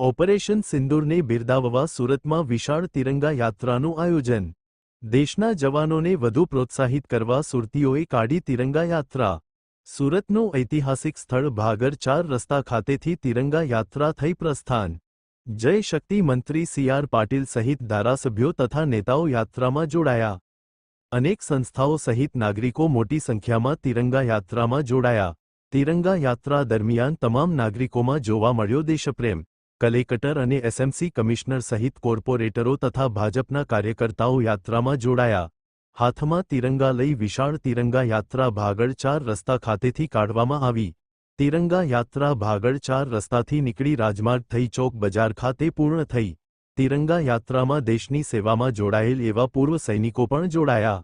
Operation સિંદૂરને બિરદાવવા સુરતમાં વિશાળ તિરંગા યાત્રાનું આયોજન. દેશના જવાનોને વધુ પ્રોત્સાહિત કરવા સુરતીઓએ કાઢી તિરંગા યાત્રા. સુરતનું ઐતિહાસિક સ્થળ ભાગર ચાર રસ્તા ખાતેથી તિરંગા યાત્રા થઈ પ્રસ્થાન. જય શક્તિ મંત્રી સી આર પાટીલ સહિત ધારાસભ્યો તથા નેતાઓ યાત્રામાં જોડાયા. અનેક સંસ્થાઓ સહિત નાગરિકો મોટી સંખ્યામાં તિરંગા યાત્રામાં જોડાયા. તિરંગા યાત્રા દરમિયાન તમામ નાગરિકોમાં જોવા મળ્યો દેશપ્રેમ. કલેક્ટર અને એસએમસી કમિશનર સહિત કોર્પોરેટરો તથા ભાજપના કાર્યકર્તાઓ યાત્રામાં જોડાયા હાથમાં તિરંગા લઈ વિશાળ તિરંગા યાત્રા ભાગળ ચાર રસ્તા ખાતેથી કાઢવામાં આવી તિરંગા યાત્રા ભાગળ ચાર રસ્તાથી નીકળી રાજમાર્ગ થઈ ચોક બજાર ખાતે પૂર્ણ થઈ તિરંગા યાત્રામાં દેશની સેવામાં જોડાયેલ એવા પૂર્વ સૈનિકો પણ જોડાયા